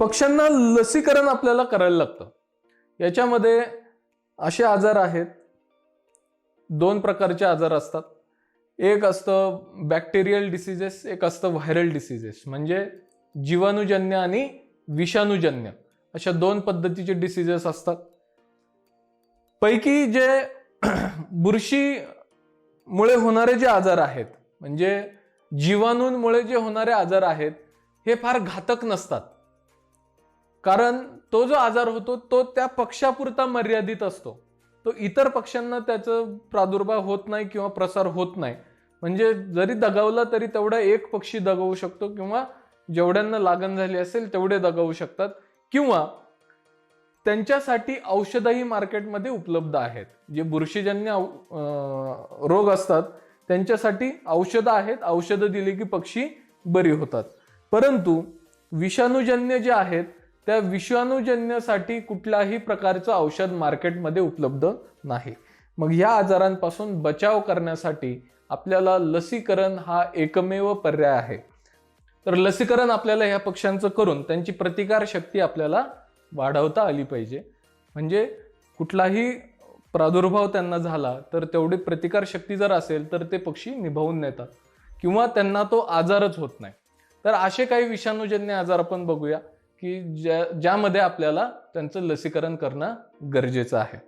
पक्ष्यांना लसीकरण आपल्याला करायला लागतं. याच्यामध्ये असे आजार आहेत. दोन प्रकारचे आजार असतात. एक असतं बॅक्टेरियल डिसिजेस एक असतं व्हायरल डिसिजेस म्हणजे जीवाणूजन्य आणि विषाणूजन्य अशा दोन पद्धतीचे डिसिजेस असतात. पैकी जे बुरशीमुळे होणारे जे आजार आहेत म्हणजे जीवाणूंमुळे जे होणारे आजार आहेत हे फार घातक नसतात. कारण तो जो आजार होतो तो त्या पक्षापुरता मर्यादित असतो. तो इतर पक्ष्यांना त्याचं प्रादुर्भाव होत नाही किंवा प्रसार होत नाही. म्हणजे जरी दगावला तरी तेवढा एक पक्षी दगावू शकतो किंवा जेवढ्यांना लागण झाली असेल तेवढे दगावू शकतात किंवा त्यांच्यासाठी औषधही मार्केटमध्ये उपलब्ध आहेत. जे बुरशीजन्य औ- रोग असतात त्यांच्यासाठी औषधं आहेत औषधं दिली की पक्षी बरी होतात. परंतु विषाणूजन्य जे आहेत त्या विषाणूजन्यसाठी कुठल्याही प्रकारचं औषध मार्केटमध्ये उपलब्ध नाही. मग ह्या आजारांपासून बचाव करण्यासाठी आपल्याला लसीकरण हा एकमेव पर्याय आहे. तर लसीकरण आपल्याला ह्या पक्ष्यांचं करून त्यांची प्रतिकार शक्ती आपल्याला वाढवता आली पाहिजे. म्हणजे कुठलाही प्रादुर्भाव त्यांना झाला तर तेवढी प्रतिकार शक्ती जर असेल तर ते पक्षी निभावून नेतात. किंवा त्यांना तो आजारच होत नाही. तर असे काही विषाणूजन्य आजार आपण बघूया. की ज्या ज्यामध्ये आपल्याला त्यांचं लसीकरण करणं गरजेचं आहे.